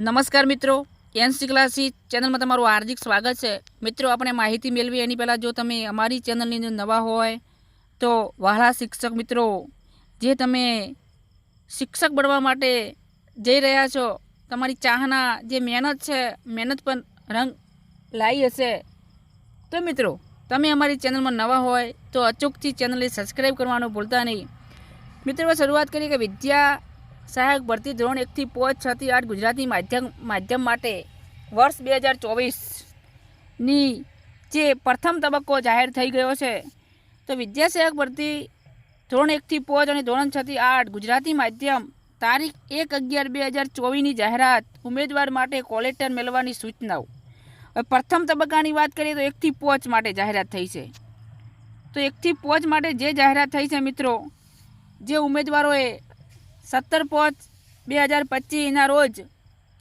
નમસ્કાર મિત્રો, NC classy ચેનલમાં તમારું હાર્દિક સ્વાગત છે. મિત્રો, આપણે માહિતી મેળવી એની પહેલાં જો તમે અમારી ચેનલની અંદર નવા હોય, તો વહાલા શિક્ષક મિત્રો, જે તમે શિક્ષક બનવા માટે જઈ રહ્યા છો, તમારી ચાહના, જે મહેનત છે, મહેનત પણ રંગ લાવી હશે. તો મિત્રો, તમે અમારી ચેનલમાં નવા હોય, તો અચૂકથી ચેનલને સબસ્ક્રાઈબ કરવાનું ભૂલતા નહીં. મિત્રો, શરૂઆત કરીએ કે વિદ્યા સહાયક ભરતી ધોરણ એકથી પાંચ છથી આઠ ગુજરાતી માધ્યમ માધ્યમ માટે વર્ષ બે હજાર ચોવીસની જે પ્રથમ તબક્કો જાહેર થઈ ગયો છે, તો વિદ્યા સહાયક ભરતી ધોરણ એકથી પાંચ અને ધોરણ છથી આઠ ગુજરાતી માધ્યમ તારીખ એક અગિયાર બે હજાર ચોવીસની જાહેરાત ઉમેદવાર માટે કોલેટર મેળવવાની સૂચનાઓ. હવે પ્રથમ તબક્કાની વાત કરીએ તો એકથી પાંચ માટે જાહેરાત થઈ છે. તો એકથી પાંચ માટે જે જાહેરાત થઈ છે મિત્રો, જે ઉમેદવારોએ સત્તર પાંચ બે હજાર પચીસના રોજ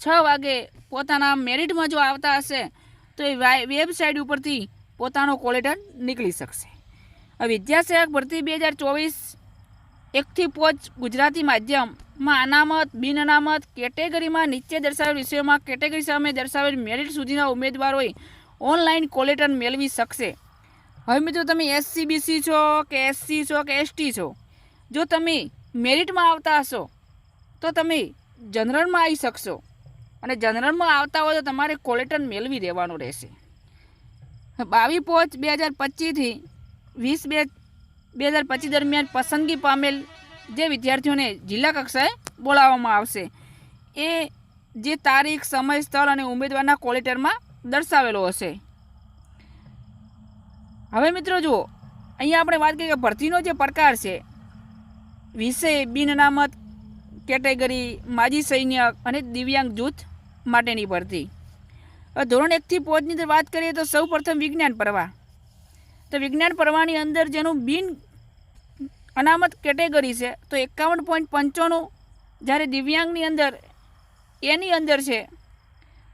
છ વાગે પોતાના મેરિટમાં જો આવતા હશે, તો એ વેબસાઇટ ઉપરથી પોતાનો કોલેટર નીકળી શકશે. વિદ્યાસહાયક ભરતી બે હજાર ચોવીસ એકથી પાંચ ગુજરાતી માધ્યમમાં અનામત બિન અનામત કેટેગરીમાં નીચે દર્શાવેલ વિષયોમાં કેટેગરી સામે દર્શાવેલ મેરિટ સુધીના ઉમેદવારોએ ઓનલાઈન કોલેટર મેળવી શકશે. હવે મિત્રો તમે એસસી બીસી છો કે એસસી છો કે એસટી છો? જો તમે મેરિટમાં આવતા હશો, તો તમે જનરલમાં આવી શકશો. અને જનરલમાં આવતા હોય તો તમારે કોલેટર મેળવી દેવાનું રહેશે. બાવીસ પોચ બે હજાર પચીસથી વીસ બે બે હજાર પચીસ દરમિયાન પસંદગી પામેલ જે વિદ્યાર્થીઓને જિલ્લા કક્ષાએ બોલાવવામાં આવશે. એ જે તારીખ, સમય, સ્થળ અને ઉમેદવારના કોલેટરમાં દર્શાવેલો હશે. હવે મિત્રો જુઓ, અહીંયા આપણે વાત કરીએ કે ભરતીનો જે પ્રકાર છે વિષય બિન અનામત કેટેગરી માજી સૈનિક અને દિવ્યાંગ જૂથ માટેની ભરતી. ધોરણ એકથી પોચની અંદર વાત કરીએ તો સૌ પ્રથમ વિજ્ઞાન પ્રવાહ. તો વિજ્ઞાન પ્રવાહની અંદર જેનું બિન અનામત કેટેગરી છે, તો એકાવન પોઈન્ટ પંચાણું જ્યારે દિવ્યાંગની અંદર એની અંદર છે,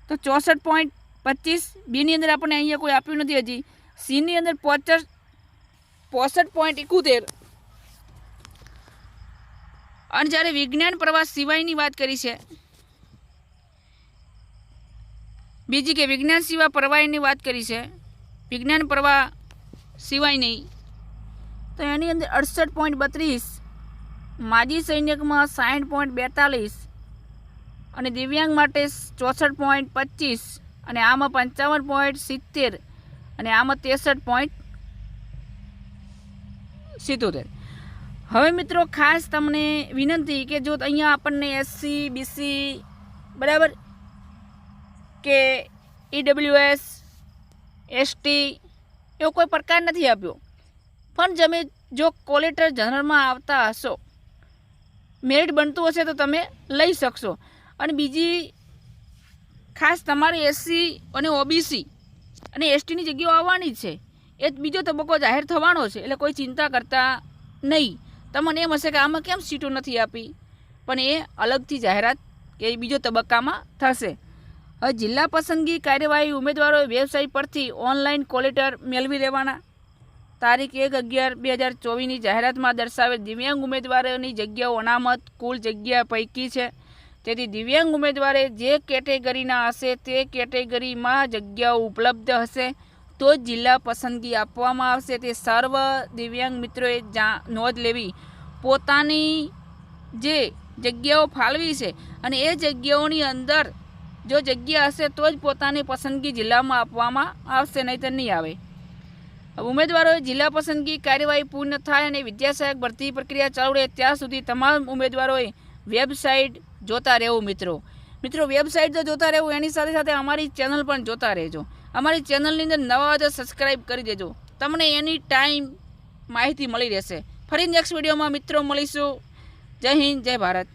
તો ચોસઠ પોઈન્ટ પચીસ. બીની અંદર આપણને અહીંયા કોઈ આપ્યું નથી હજી. સીની અંદર પચાસ, પોસઠ પોઈન્ટ એકોતેર. અને જ્યારે વિજ્ઞાન પ્રવાસ સિવાયની વાત કરી છે, બીજી કે વિજ્ઞાન સિવાય પ્રવાહની વાત કરી છે, વિજ્ઞાન પ્રવાહ સિવાય નહીં. તો એની અંદર અડસઠ પોઈન્ટ બત્રીસ, માજી સૈનિકમાં સાઠ પોઈન્ટ બેતાલીસ અને દિવ્યાંગ માટે ચોસઠ પોઈન્ટ પચીસ અને આમાં પંચાવન પોઈન્ટ સિત્તેર અને આમાં ત્રેસઠ પોઈન્ટ સિત્તોતેર. હવે મિત્રો, ખાસ તમને વિનંતી કે જો અહીંયા આપણને એસસી બીસી બરાબર? કે ઈડબ્લ્યુએસ એસટી એવો કોઈ પ્રકાર નથી આપ્યો. પણ તમે જો કોલેટર જનરલમાં આવતા હશો, મેરિટ બનતું હશે તો તમે લઈ શકશો. અને બીજી ખાસ તમારે એસસી અને ઓબીસી અને એસટીની જગ્યાઓ આવવાની છે. એ બીજો તબક્કો જાહેર થવાનો છે, એટલે કોઈ ચિંતા કરતા નહીં. તમને એમ હશે કે આમાં કેમ સીટો નથી આપી? પણ એ અલગથી જાહેરાત કે બીજો તબક્કામાં થશે. હવે જિલ્લા પસંદગી કાર્યવાહી ઉમેદવારોએ વેબસાઇટ પરથી ઓનલાઈન કોલેટર મેળવી લેવાના. તારીખ એક અગિયાર બે હજાર ચોવીસની જાહેરાતમાં દર્શાવેલ દિવ્યાંગ ઉમેદવારોની જગ્યાઓ અનામત, કુલ જગ્યા પૈકી છે. તેથી દિવ્યાંગ ઉમેદવારે જે કેટેગરીના હશે તે કેટેગરીમાં જગ્યાઓ ઉપલબ્ધ હશે. તો જ જિલ્લા પસંદગી આપવામાં આવશે. તે સર્વ દિવ્યાંગ મિત્રોએ જા, નોંધ લેવી. પોતાની જે જગ્યાઓ ફાળવી છે અને એ જગ્યાઓની અંદર જો જગ્યા હશે તો જ પોતાની પસંદગી જિલ્લામાં આપવામાં આવશે, નહીંતર નહીં આવે. ઉમેદવારોએ જિલ્લા પસંદગી કાર્યવાહી પૂર્ણ થાય અને વિદ્યાસહાયક ભરતી પ્રક્રિયા ચાલુ રહે ત્યાં સુધી તમામ ઉમેદવારોએ વેબસાઇટ જોતા રહેવું, મિત્રો. મિત્રો, વેબસાઇટ તો જોતા રહેવું, એની સાથે સાથે અમારી ચેનલ પણ જોતા રહેજો. અમારી ચેનલની અંદર નવા હોય તો સબસ્ક્રાઈબ કરી દેજો. તમને એની ટાઈમ માહિતી મળી રહેશે. ફરી નેક્સ્ટ વિડીયોમાં મિત્રો મળીશું. જય હિન્દ, જય ભારત.